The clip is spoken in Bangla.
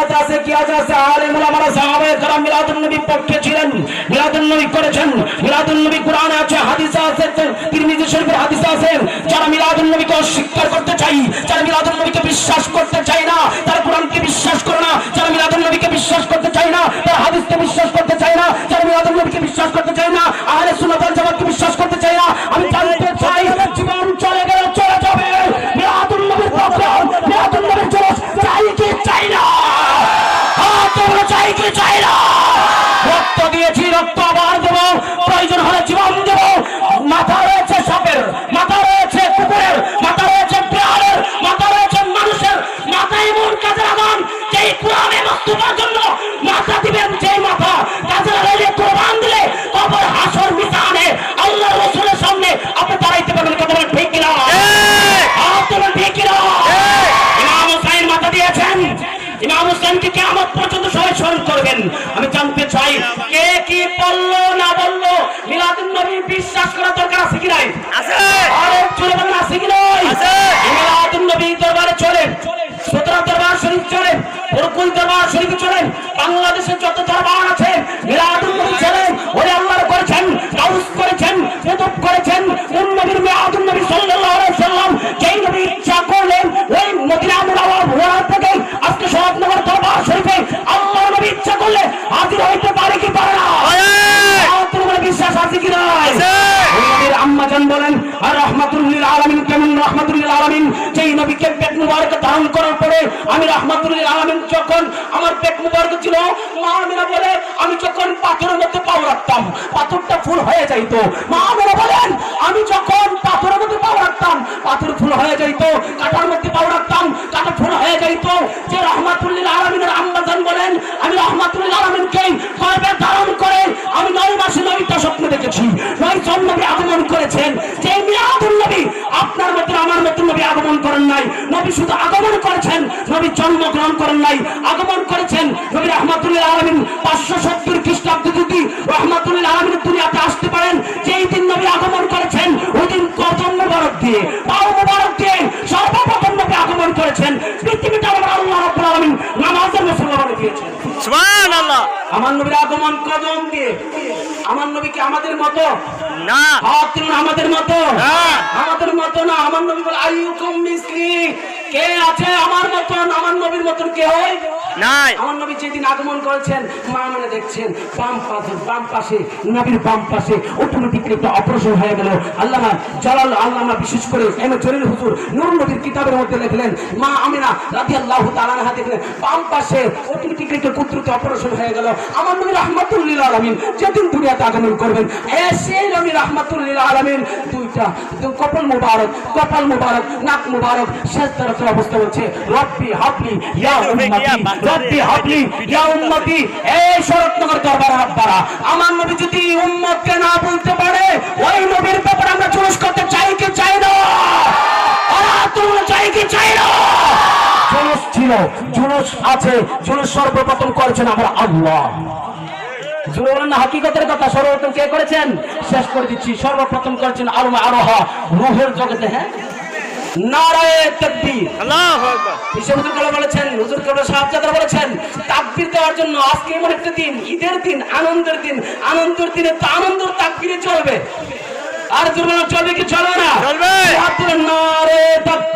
আজ আছে, কি আজ আছে? নবী পক্ষে বিশ্বাস করতে চাই না, তারা কোরআনকে বিশ্বাস করে না, যারা মিলাদুল নবীকে বিশ্বাস করতে চাই না, তারা হাদিসকে বিশ্বাস করতে চাই না, যারা মিলাদুল নবীকে বিশ্বাস করতে চাই না, আহলে সুন্নাত ওয়াল জামাতকে বিশ্বাস যেই কোরআনে বস্তুতার জন্য মাথা দিবেন যেই মাথা। কাজে লাগাইলে কোরবান দিলে কবর হাসর মিশানে আল্লাহ রসুলের সামনে আপনি দাঁড়াইতে পারবেন। কথা বলেন ঠিক কিনা? হাত তোলেন ঠিক কিনা? ইমাম হুসাইন মাথা দিয়েছেন। ইমাম হুসাইনকে কিয়ামত পর্যন্ত সবাই স্মরণ করবেন। আমি জানতে চাই কে কি বলল না বলল? মিলাদুন নবী বিশ্বাস করা দরকার আছে কি নাই? আছে। আরে চলে বলেন আছে কি নাই? আছে। শরীফ চলে বরকুল দরবার শরীফ চলে বাংলাদেশের যত দরবার আছে মিলাদুন নবী চলে ওরে আল্লাহর করেছেন আলামিন, যেই নবীকে পেট মুবারক ধারণ করার পরে আমি রহমাতুল্লিল আলামিন যখন আমার পেট মুবারক ছিল, মা আমিরা বলে, আমি যখন পাথরের মধ্যে পাও রাখতাম, পাথরটা ফুল হয়ে যাইতো। মা আমিরা বলেন, আমি যখন পাথরের মধ্যে পাও রাখতাম, পাথর ফুল হয়ে যাইতো কাটার মধ্যে পাও রাখতাম কাটা ফুল হয়ে নবী জন্মগ্রহণ করেন নাই আগমন করেছেন নবী রহমাতুল্লাহ আলমিন পাঁচশো সত্তর খ্রিস্টাব্দ যদি রহমাতুল্লাহ আলমিন দুনিয়াতে আসতে পারেন যেই দিন নবী আগমন করেছেন ওই দিন কদম মুবারক দিয়ে পাও মুবারক দিয়ে সর্বপ্রথম নবী আগমন করেছেন পৃথিবীটা আমার আল্লাহ রাব্বুল আলামিন নামাজের মুসলমান দিয়েছেন। সুবহানাল্লাহ। আমার নবীর আগমন কদম দিয়ে? আমার নবী কি আমাদের মতো? না। আমাদের মতো? না। আমাদের মতো না। আমার নবী বলে আইয়ুকুম মিসলি। কে আছে আমার মতন আমার নবীর মতন কে হয়? নাই। আমার নবী যেদিন আগমন করেছেন মা মানে দেখছেন বাম পাশে বাম পাশে নবীর বাম পাশে অটোমেটিকলি একটা অপারেশন হয়ে গেল। আল্লামা জালাল আল্লামা বিশেষ করে এম জলিল হুজুর নূর নবীর কিতাবের মধ্যে লিখলেন মা আমিনা আনহা দেখলেন বাম পাশে অটোমেটিকলি একটা কুদরতি অপারেশন হয়ে গেল। আমার নবী রাহমাতুল্লিল আলামিন যেদিন দুনিয়াতে আগমন করবেন নবী রাহমাতুল্লিল আলামিন দুইটা কপাল মুবারক কপাল মুবারক নাক মুবারক শেষ অবস্থা হচ্ছে রব্বি হাবলি ইয়া উম্মতি। রব্বি হাবলি, ইয়া উম্মতি এই শরৎনগর দরবার আব্বারা, আমার নবী যদি উম্মতকে না বলতে পারে, ওই নবীর ব্যাপারে আমরা জুলুস করতে চাই কি চাই না? ওরা তোমরা চাই কি চাই না? জুলুস ছিল, জুলুস আছে, জুলুস সর্বপ্রথম করেছেন আমার আল্লাহ। জুলুস বলেন না হাকিকতের কথা, সর্বপ্রথম কে করেছেন? শেষ করে দিচ্ছি, সর্বপ্রথম করেছেন আলমা আরোহা, রুহের জগতে হ্যাঁ? নারায়ে তাকবীর। আল্লাহু আকবার। হুজুর কেবল বলেছেন হুজুর কেবল সাহায্যাদার বলেছেন তাকবীর দেওয়ার জন্য আজকে এমন একটা দিন ঈদের দিন আনন্দের দিন আনন্দের দিনে তো আনন্দ তাকবীরে চলবে। আর দুর্বল চলবে কি চলবে না? চলবে। হাত তুলে নারে তাকবীর।